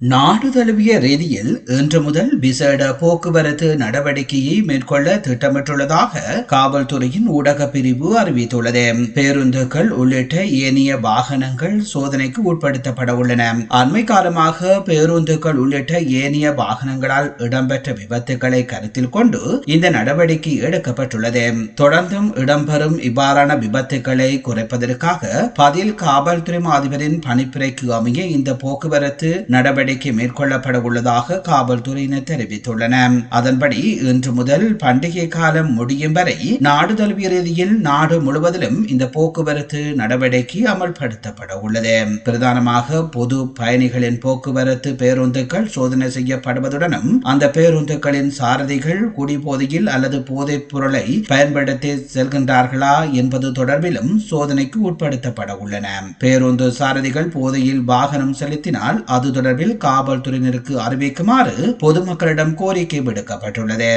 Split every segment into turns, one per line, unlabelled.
நாடு தழுவிய ரீதியில் இன்று முதல் விசேட போக்குவரத்து நடவடிக்கையை மேற்கொள்ள திட்டமிட்டுள்ளதாக காவல்துறையின் ஊடக பிரிவு அறிவித்துள்ளது. பேருந்துகள் உள்ளிட்ட ஏனைய வாகனங்கள் சோதனைக்கு உட்படுத்தப்பட உள்ளன. அண்மை காலமாக பேருந்துகள் உள்ளிட்ட ஏனைய வாகனங்களால் இடம்பெற்ற விபத்துகளை கருத்தில் கொண்டு இந்த நடவடிக்கை எடுக்கப்பட்டுள்ளது. தொடர்ந்தும் இடம்பெறும் இவ்வாறான விபத்துகளை குறைப்பதற்காக பதில் காவல்துறை அதிபரின் பணிப்புரைக்கு அமைய இந்த போக்குவரத்து நடவடிக்கை மேற்கொள்ளப்பட உள்ளதாக காவல்துறையினர் தெரிவித்துள்ளனர் அதன்படி இன்று முதல் பண்டிகை காலம் முடியும் வரை நாடு தழுவிய ரீதியில் நாடு முழுவதிலும் இந்த போக்குவரத்து நடவடிக்கை அமல்படுத்தப்பட உள்ளது. பிரதானமாக பொது பயணிகளின் போக்குவரத்து பேருந்துகள் சோதனை செய்யப்படுவதுடனும் அந்த பேருந்துகளின் சாரதிகள் குடிபோதையில் அல்லது போதைப் பொருளை பயன்படுத்தி செல்கின்றார்களா என்பது தொடர்பிலும் சோதனைக்கு உட்படுத்தப்பட உள்ளன. பேருந்து சாரதிகள் போதையில் வாகனம் செலுத்தினால் அது தொடர்பில் காவல்துறையினருக்கு அறிவிக்குமாறு பொதுமக்களிடம் கோரிக்கை விடுக்கப்பட்டுள்ளது.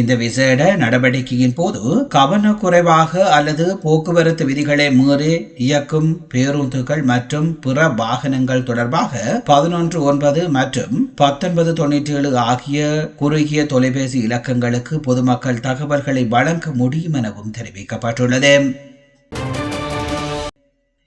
இந்த விசேட நடவடிக்கையின் போது கவனக்குறைவாக அல்லது போக்குவரத்து விதிகளை மீறி இயக்கும் பேருந்துகள் மற்றும் பிற வாகனங்கள் தொடர்பாக பதினொன்று ஒன்பது மற்றும் பத்தொன்பது தொண்ணூற்றி ஏழு ஆகிய குறுகிய தொலைபேசி இலக்கங்களுக்கு பொதுமக்கள் தகவல்களை வழங்க முடியும் எனவும் தெரிவிக்கப்பட்டுள்ளது.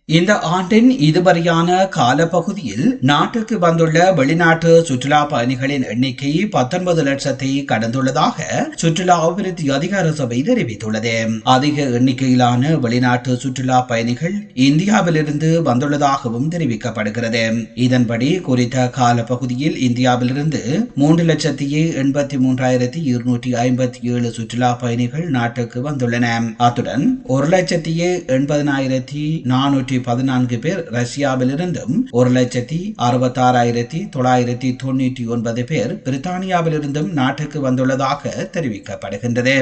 இந்த ஆண்டின் இதுவரையான காலப்பகுதியில் நாட்டுக்கு வந்துள்ள வெளிநாட்டு சுற்றுலா பயணிகளின் எண்ணிக்கை பத்தொன்பது லட்சத்தை கடந்துள்ளதாக சுற்றுலா அபிவிருத்தி அதிகார சபை தெரிவித்துள்ளது. அதிக எண்ணிக்கையிலான வெளிநாட்டு சுற்றுலா பயணிகள் இந்தியாவிலிருந்து வந்துள்ளதாகவும் தெரிவிக்கப்படுகிறது. இதன்படி குறித்த காலப்பகுதியில் இந்தியாவிலிருந்து மூன்று லட்சத்தி எண்பத்தி மூன்றாயிரத்தி இருநூற்றி ஐம்பத்தி ஏழு சுற்றுலா பயணிகள் நாட்டுக்கு வந்துள்ளன. அத்துடன் ஒரு லட்சத்தி எண்பதனாயிரத்தி நானூற்றி நூற்றி பதினான்கு பேர் ரஷ்யாவிலிருந்தும் ஒரு லட்சத்தி அறுபத்தாறாயிரத்தி தொள்ளாயிரத்தி தொண்ணூற்றி ஒன்பது பேர் பிரித்தானியாவிலிருந்தும் நாட்டுக்கு வந்துள்ளதாக தெரிவிக்கப்படுகின்றது.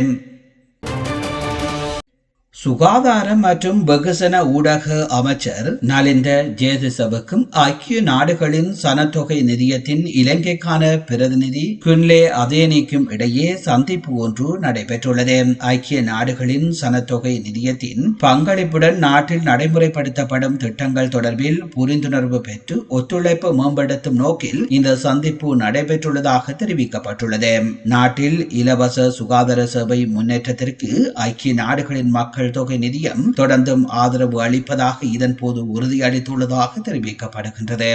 சுகாதாரம் மற்றும் வெகுசன ஊடக அமைச்சர் நலிந்த ஜேதிசவுக்கும் ஐக்கிய நாடுகளின் சனத்தொகை நிதியத்தின் இலங்கைக்கான பிரதிநிதி குன்லே அதேனிக்கும் இடையே சந்திப்பு ஒன்று நடைபெற்றுள்ளது. ஐக்கிய நாடுகளின் சனத்தொகை நிதியத்தின் பங்களிப்புடன் நாட்டில் நடைமுறைப்படுத்தப்படும் திட்டங்கள் தொடர்பில் புரிந்துணர்வு பெற்று ஒத்துழைப்பு மேம்படுத்தும் நோக்கில் இந்த சந்திப்பு நடைபெற்றுள்ளதாக தெரிவிக்கப்பட்டுள்ளது. நாட்டில் இலவச சுகாதார சேவை முன்னேற்றத்திற்கு ஐக்கிய நாடுகளின் மக்கள் தொகை நிதியம் தொடர்ந்தும் ஆதரவு அளிப்பதாக இதன் போது உறுதியளித்துள்ளதாக தெரிவிக்கப்படுகின்றது.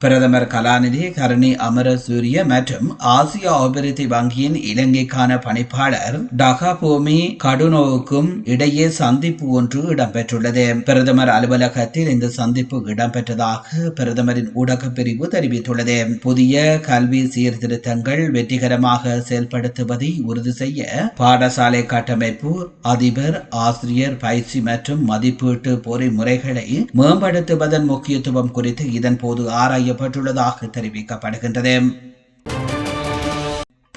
பிரதமர் கலாநிதி கருணி அமரசூரிய மற்றும் ஆசிய அபிவிருத்தி வங்கியின் இலங்கைக்கான பணிப்பாளர் டகாபூமி கடுனோவுக்கும் இடையே சந்திப்பு ஒன்று இடம்பெற்றுள்ளது. பிரதமர் அலுவலகத்தில் இந்த சந்திப்பு இடம்பெற்றதாக பிரதமரின் ஊடக பிரிவு தெரிவித்துள்ளது. புதிய கல்வி சீர்திருத்தங்கள் வெற்றிகரமாக செயல்படுத்துவதை உறுதி செய்ய பாடசாலை கட்டமைப்பு அதிபர் ஆசிரியர் பயிற்சி மற்றும் மதிப்பீட்டு பொறிமுறைகளை மேம்படுத்துவதன் முக்கியத்துவம் குறித்து இதன் போது ஆராய செய்யப்பட்டுள்ளதாக தெரிவிக்கப்படுகின்றது.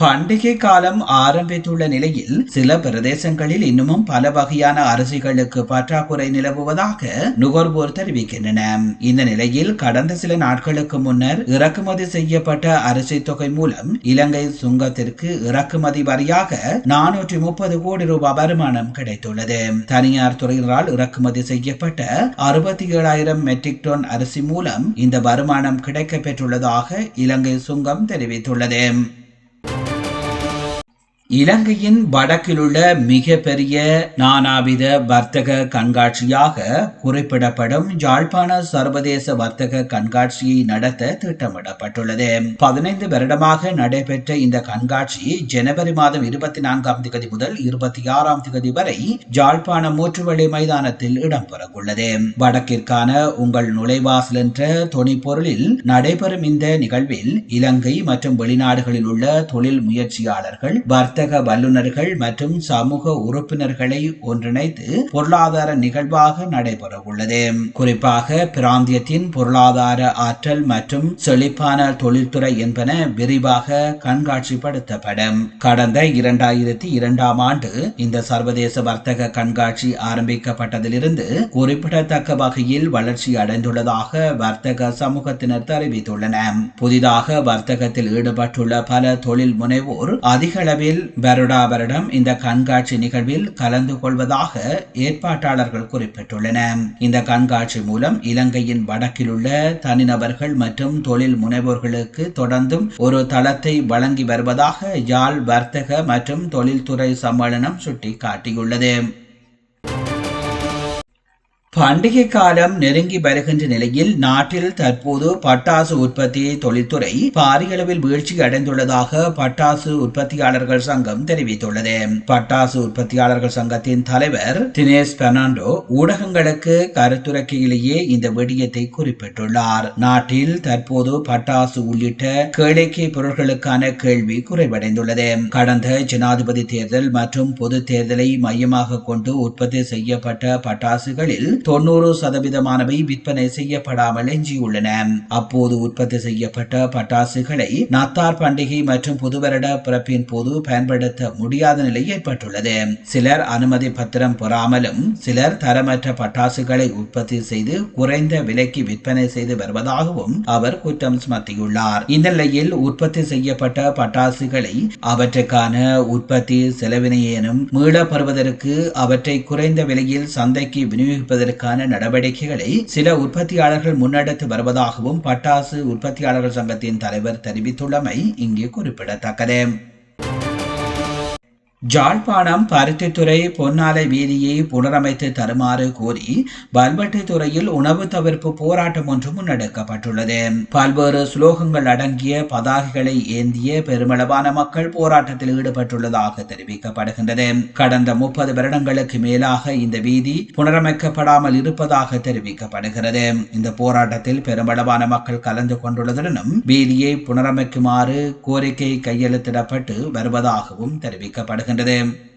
பண்டிகை காலம் ஆரம்பித்துள்ள நிலையில் சில பிரதேசங்களில் இன்னமும் பல வகையான அரிசிகளுக்கு பற்றாக்குறை நிலவுவதாக நுகர்வோர் தெரிவிக்கின்றன. இந்த நிலையில் கடந்த சில நாட்களுக்கு முன்னர் இறக்குமதி செய்யப்பட்ட அரிசி தொகை மூலம் இலங்கை சுங்கத்திற்கு இறக்குமதி வரியாக நானூற்றி முப்பது கோடி ரூபாய் வருமானம் கிடைத்துள்ளது. தனியார் துறையினரால் இறக்குமதி செய்யப்பட்ட அறுபத்தி ஏழாயிரம் மெட்ரிக் டன் அரிசி மூலம் இந்த வருமானம் கிடைக்க பெற்றுள்ளதாக இலங்கை சுங்கம் தெரிவித்துள்ளது. இலங்கையின் வடக்கிலுள்ள மிக பெரிய நானாவித வர்த்தக கண்காட்சியாக குறிப்பிடப்படும் யாழ்ப்பாண சர்வதேச வர்த்தக கண்காட்சியை நடத்த திட்டமிடப்பட்டுள்ளது. பதினைந்து வருடமாக நடைபெற்ற இந்த கண்காட்சி ஜனவரி மாதம் இருபத்தி நான்காம் தேதி முதல் இருபத்தி ஆறாம் தேதி வரை யாழ்ப்பாண மூற்றுவழி மைதானத்தில் இடம்பெறவுள்ளது. வடக்கிற்கான உங்கள் நுழைவாசல் என்ற தொனிப்பொருளில் நடைபெறும் இந்த நிகழ்வில் இலங்கை மற்றும் வெளிநாடுகளில் உள்ள தொழில் முயற்சியாளர்கள் வர்த்தக வர்த்தக வல்லுநர்கள் மற்றும் சமூக உறுப்பினர்களை ஒன்றிணைத்து பொருளாதார நிகழ்வாக நடைபெற உள்ளது குறிப்பாக பிராந்தியத்தின் பொருளாதார ஆற்றல் மற்றும் செழிப்பான தொழில்துறை என்பன விரிவாக கண்காட்சிப்படுத்தப்படும். கடந்த இரண்டாயிரத்தி இரண்டாம் ஆண்டு இந்த சர்வதேச வர்த்தக கண்காட்சி ஆரம்பிக்கப்பட்டதிலிருந்து குறிப்பிடத்தக்க வகையில் வளர்ச்சி அடைந்துள்ளதாக வர்த்தக சமூகத்தினர் தெரிவித்துள்ளனர். புதிதாக வர்த்தகத்தில் ஈடுபட்டுள்ள பல தொழில் முனைவோர் அதிக அளவில் வருடா வருடம் இந்த கண்காட்சி நிகழ்வில் கலந்து கொள்வதாக ஏற்பாட்டாளர்கள் குறிப்பிட்டுள்ளனர். இந்த கண்காட்சி மூலம் இலங்கையின் வடக்கில் உள்ள தனிநபர்கள் மற்றும் தொழில் முனைவோர்களுக்கு தொடர்ந்தும் ஒரு தளத்தை வழங்கி வருவதாக யாழ் வர்த்தக மற்றும் தொழில்துறை சம்மேளனம் சுட்டிக்காட்டியுள்ளது. பண்டிகை காலம் நெருங்கி வருகின்ற நிலையில் நாட்டில் தற்போது பட்டாசு உற்பத்தி தொழில்துறை பாரிய அளவில் வீழ்ச்சி அடைந்துள்ளதாக பட்டாசு உற்பத்தியாளர்கள் சங்கம் தெரிவித்துள்ளது. பட்டாசு உற்பத்தியாளர்கள் சங்கத்தின் தலைவர் தினேஷ் பெர்னாண்டோ ஊடகங்களுக்கு கருத்துரைக்கையிலேயே இந்த விடயத்தை குறிப்பிட்டுள்ளார். நாட்டில் தற்போது பட்டாசு உள்ளிட்ட கேளிக்கை பொருட்களுக்கான கேள்வி குறைவடைந்துள்ளது. கடந்த ஜனாதிபதி தேர்தல் மற்றும் பொது தேர்தலை மையமாக கொண்டு உற்பத்தி செய்யப்பட்ட பட்டாசுகளில் தொண்ணூறு சதவீதமானவை விற்பனை செய்யப்படாமல் எஞ்சியுள்ளன. அப்போது உற்பத்தி செய்யப்பட்ட பட்டாசுகளை நத்தார் பண்டிகை மற்றும் புதுவருட பிறப்பின் போது பயன்படுத்த முடியாத நிலை ஏற்பட்டுள்ளது. சிலர் அனுமதி பத்திரம் பெறாமலும் சிலர் தரமற்ற பட்டாசுகளை உற்பத்தி செய்து குறைந்த விலைக்கு விற்பனை செய்து வருவதாகவும் அவர் குற்றம் சுமத்தியுள்ளார். இந்த நிலையில் உற்பத்தி செய்யப்பட்ட பட்டாசுகளை அவற்றுக்கான உற்பத்தி செலவினையேனும் மீளப்பெறுவதற்கு அவற்றை குறைந்த விலையில் சந்தைக்கு விநியோகிப்பதற்கு செய்வதற்கான நடவடிக்கைகளை சில உற்பத்தியாளர்கள் முன்னெடுத்து வருவதாகவும் பட்டாசு உற்பத்தியாளர்கள் சங்கத்தின் தலைவர் தெரிவித்துள்ளமை இங்கே குறிப்பிடத்தக்கது. ஜாழ்ப்பாணம் பருத்தித்துறை பொன்னாலை வீதியை புனரமைத்து தருமாறு கோரி பல்வெட்டி துறையில் உணவு தவிர்ப்பு போராட்டம் ஒன்று முன்னெடுக்கப்பட்டுள்ளது. பல்வேறு சுலோகங்கள் அடங்கிய பதாகைகளை ஏந்திய பெருமளவான மக்கள் போராட்டத்தில் ஈடுபட்டுள்ளதாக தெரிவிக்கப்படுகின்றது. கடந்த முப்பது வருடங்களுக்கு மேலாக இந்த வீதி புனரமைக்கப்படாமல் இருப்பதாக தெரிவிக்கப்படுகிறது. இந்த போராட்டத்தில் பெருமளவான மக்கள் கலந்து கொண்டுள்ளதுடனும் வீதியை புனரமைக்குமாறு கோரிக்கை கையெழுத்திடப்பட்டு வருவதாகவும் தெரிவிக்கப்படுகிறது. കിടക്കേണ്ടത്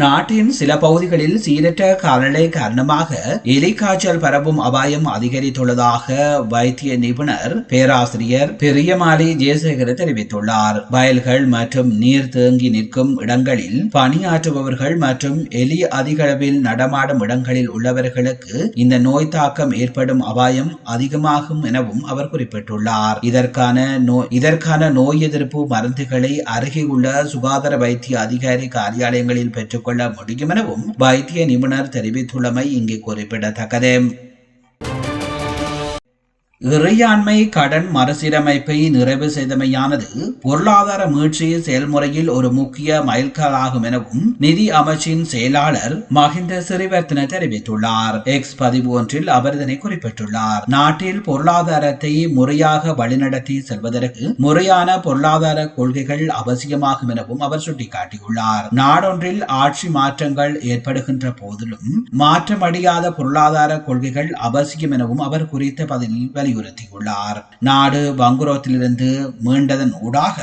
நாட்டின் சில பகுதிகளில் சீரற்ற காலநிலை காரணமாக எலிக்காய்ச்சல் பரவும் அபாயம் அதிகரித்துள்ளதாக வைத்திய நிபுணர் பேராசிரியர் பெரியமாலி ஜெயசேகர் தெரிவித்துள்ளார். வயல்கள் மற்றும் நீர் தேங்கி நிற்கும் இடங்களில் பணியாற்றுபவர்கள் மற்றும் எலி அதிகளவில் நடமாடும் இடங்களில் உள்ளவர்களுக்கு இந்த நோய் தாக்கம் ஏற்படும் அபாயம் அதிகமாகும் எனவும் அவர் குறிப்பிட்டுள்ளார். இதற்கான நோய் இதற்கான நோய் எதிர்ப்பு மருந்துகளை அருகே உள்ள சுகாதார வைத்திய அதிகாரி காரியாலயங்களில் பெற்றுக் கொள்ள முடியும் எனவும் வைத்திய நிபுணர் தெரிவித்துள்ளமை இங்கு குறிப்பிடத்தக்கது. இறையாண்மை கடன் மறுசீரமைப்பை நிறைவு செய்தமையானது பொருளாதார மீட்சி செயல்முறையில் ஒரு முக்கிய மைல்கல்லாகும் எனவும் நிதி அமைச்சின் செயலாளர் மஹிந்த சிறிவர்த்தன தெரிவித்துள்ளார். எக்ஸ் பதிவு ஒன்றில் அவர் இதனை குறிப்பிட்டுள்ளார். நாட்டில் பொருளாதாரத்தை முறையாக வழிநடத்தி செல்வதற்கு முறையான பொருளாதார கொள்கைகள் அவசியமாகும் எனவும் அவர் சுட்டிக்காட்டியுள்ளார். நாடொன்றில் ஆட்சி மாற்றங்கள் ஏற்படுகின்ற போதிலும் மாற்றமடையாத பொருளாதார கொள்கைகள் அவசியம் எனவும் அவர் குறித்த பதிலில் வலியுறுத்தியுள்ளார் நாடு வங்குரோத்திலிருந்து மீண்டதன் ஊடாக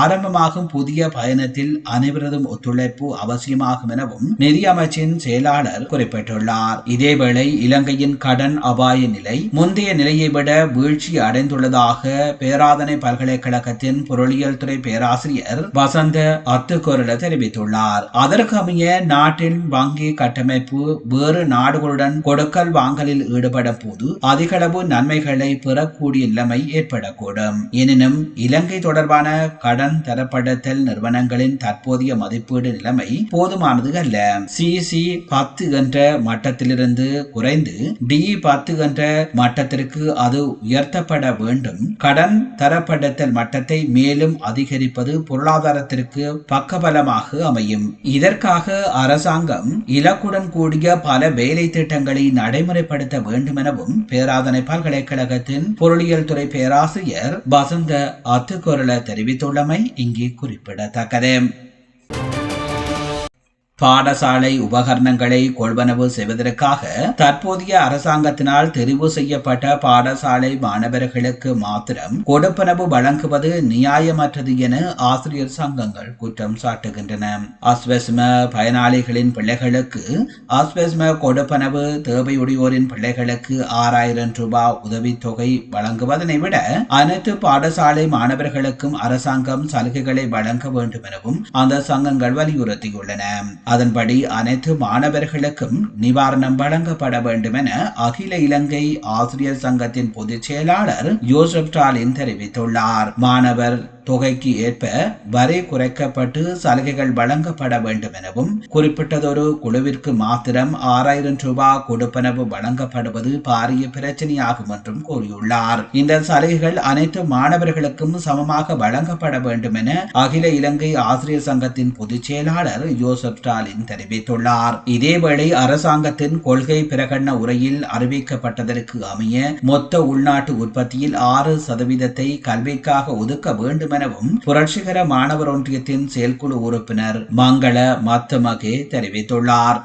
ஆரம்பமாகும் புதிய பயணத்தில் அனைவரதும் ஒத்துழைப்பு அவசியமாகும் எனவும் நிதியமைச்சின் செயலாளர் குறிப்பிட்டுள்ளார். இதேவேளை இலங்கையின் கடன் அபாய நிலை முந்தைய நிலையை விட வீழ்ச்சி அடைந்துள்ளதாக பேராதனை பல்கலைக்கழகத்தின் பொருளியல் துறை பேராசிரியர் வசந்த அத்துக்கோரல தெரிவித்துள்ளார். அதற்கமைய நாட்டின் வங்கி கட்டமைப்பு வேறு நாடுகளுடன் கொடுக்கல் வாங்கலில் ஈடுபடும் போது அதிகளவு நன்மைகள் கடன்களை பெறக்கூடிய நிலைமை ஏற்படக்கூடும். எனினும் இலங்கை தொடர்பான கடன் தரப்படுத்தல் நிறுவனங்களின் தற்போதைய மதிப்பீடு நிலைமை போதுமானது அல்ல. சிசி பத்து என்ற மட்டத்திலிருந்து குறைந்து டி பத்து என்ற மட்டத்திற்கு அது உயர்த்தப்பட வேண்டும். கடன் தரப்படுத்தல் மட்டத்தை மேலும் அதிகரிப்பது பொருளாதாரத்திற்கு பக்கபலமாக அமையும். இதற்காக அரசாங்கம் இலக்குடன் கூடிய பல வேலை திட்டங்களை நடைமுறைப்படுத்த வேண்டும் எனவும் பேராதனை பல்கலைக்கழக பல்கலைக்கழகத்தின் பொருளியல் துறை பேராசிரியர் வசந்த அத்துக்குரல தெரிவித்துள்ளமை இங்கே குறிப்பிடத்தக்கது. பாடசாலை உபகரணங்களை கொள்வனவு செய்வதற்காக தற்போதைய அரசாங்கத்தினால் தெரிவு செய்யப்பட்ட பாடசாலை மாணவர்களுக்கு மாத்திரம் கொடுப்பனவு வழங்குவது நியாயமற்றது என ஆசிரியர் சங்கங்கள் குற்றம் சாட்டுகின்றன. அஸ்வஸ்ம பயனாளிகளின் பிள்ளைகளுக்கு அஸ்வஸ்ம கொடுப்பனவு தேவையுடையோரின் பிள்ளைகளுக்கு ஆறாயிரம் ரூபாய் உதவித்தொகை வழங்குவதனை விட அனைத்து பாடசாலை மாணவர்களுக்கும் அரசாங்கம் சலுகைகளை வழங்க வேண்டும் எனவும் அந்த சங்கங்கள் வலியுறுத்தியுள்ளன. அதன்படி அனைத்து மாணவர்களுக்கும் நிவாரணம் வழங்கப்பட வேண்டும் என அகில இலங்கை ஆசிரியர் சங்கத்தின் பொதுச் செயலாளர் யோசப் ஸ்டாலின் தெரிவித்துள்ளார். மாணவர் தொகைக்கு ஏற்ப வரி குறைக்கப்பட்டு சலுகைகள் வழங்கப்பட வேண்டும் எனவும் குறிப்பிட்டதொரு குழுவிற்கு மாத்திரம் ஆறாயிரம் ரூபாய் கொடுப்பனவு வழங்கப்படுவது பாரிய பிரச்சனையாகும் என்றும் கூறியுள்ளார். இந்த சலுகைகள் அனைத்து மாணவர்களுக்கும் சமமாக வழங்கப்பட வேண்டும் என அகில இலங்கை ஆசிரியர் சங்கத்தின் பொதுச் செயலாளர் ஜோசப் ஸ்டாலின் தெரிவித்துள்ளார். இதேவேளை அரசாங்கத்தின் கொள்கை பிரகடன உரையில் அறிவிக்கப்பட்டதற்கு அமைய மொத்த உள்நாட்டு உற்பத்தியில் ஆறு சதவீதத்தை கல்விக்காக ஒதுக்க வேண்டும் எனவும் புரட்சிகர மாணவர் ஒன்றியத்தின் செயற்குழு உறுப்பினர் மங்கள மத்தமகே தெரிவித்துள்ளார்.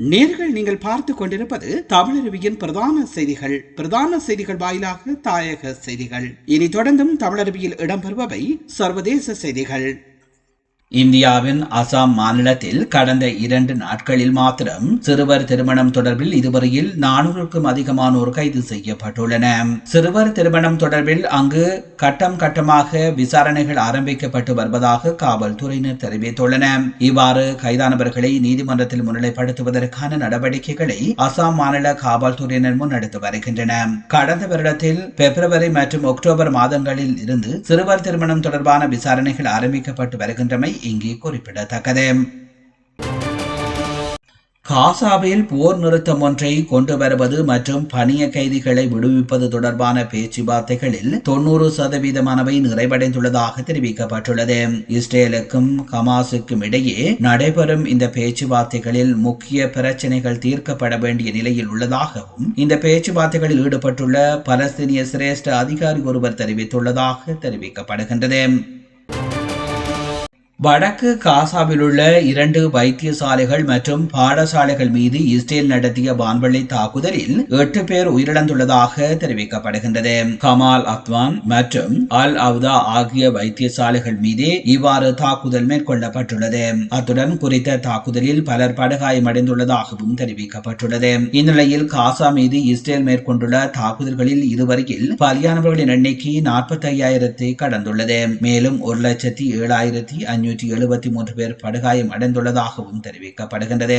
நேர்கள் நீங்கள் பார்த்து கொண்டிருப்பது தமிழருவியின் பிரதான செய்திகள். பிரதான செய்திகள் வாயிலாக தாயக செய்திகள். இனி தொடர்ந்தும் தமிழருவியில் இடம்பெறுபவை சர்வதேச செய்திகள். இந்தியாவின் அசாம் மாநிலத்தில் கடந்த இரண்டு நாட்களில் மாத்திரம் சிறுவர் திருமணம் தொடர்பில் இதுவரையில் நானூறுக்கும் அதிகமானோர் கைது செய்யப்பட்டுள்ளன. சிறுவர் திருமணம் தொடர்பில் அங்கு கட்டம் கட்டமாக விசாரணைகள் ஆரம்பிக்கப்பட்டு வருவதாக காவல்துறையினர் தெரிவித்துள்ளனர் இவ்வாறு கைதானவர்களை நீதிமன்றத்தில் முன்னிலைப்படுத்துவதற்கான நடவடிக்கைகளை அசாம் மாநில காவல்துறையினர் முன்னெடுத்து வருகின்றன கடந்த வருடத்தில் பிப்ரவரி மற்றும் அக்டோபர் மாதங்களில் இருந்து சிறுவர் திருமணம் தொடர்பான விசாரணைகள் ஆரம்பிக்கப்பட்டு வருகின்றமை இங்கே குறிப்பிடத்தக்கது. காசாவில் போர் நிறுத்தம் ஒன்றை கொண்டு வருவது மற்றும் பணிய கைதிகளை விடுவிப்பது தொடர்பான பேச்சுவார்த்தைகளில் தொன்னூறு சதவீதமானவை நிறைவடைந்துள்ளதாக தெரிவிக்கப்பட்டுள்ளது. இஸ்ரேலுக்கும் ஹமாஸுக்கும் இடையே நடைபெறும் இந்த பேச்சுவார்த்தைகளில் முக்கிய பிரச்சனைகள் தீர்க்கப்பட வேண்டிய நிலையில் உள்ளதாகவும் இந்த பேச்சுவார்த்தைகளில் ஈடுபட்டுள்ள பலஸ்தீனிய சிரேஷ்ட அதிகாரி ஒருவர் தெரிவித்துள்ளதாக தெரிவிக்கப்படுகின்றது. வடக்கு காசாவில் உள்ள இரண்டு வைத்தியசாலைகள் மற்றும் பாடசாலைகள் மீது இஸ்ரேல் நடத்திய வான்வெளி தாக்குதலில் எட்டு பேர் உயிரிழந்துள்ளதாக தெரிவிக்கப்படுகின்றது. கமால் அத்வான் மற்றும் அல் அவுதா ஆகிய வைத்தியசாலைகள் மீது இவ்வாறு தாக்குதல் மேற்கொள்ளப்பட்டுள்ளது. அத்துடன் குறித்த தாக்குதலில் பலர் படுகாயமடைந்துள்ளதாகவும் தெரிவிக்கப்பட்டுள்ளது. இந்நிலையில் காசா மீது இஸ்ரேல் மேற்கொண்டுள்ள தாக்குதல்களில் இதுவரையில் பலியானவர்களின் எண்ணிக்கை நாற்பத்தி ஐயாயிரத்தை கடந்துள்ளது. மேலும் ஒரு லட்சத்தி ஏழாயிரத்தி இருநூற்றி எழுபத்தி மூன்று பேர் படுகாயம் அடைந்துள்ளதாகவும் தெரிவிக்கப்படுகின்றது.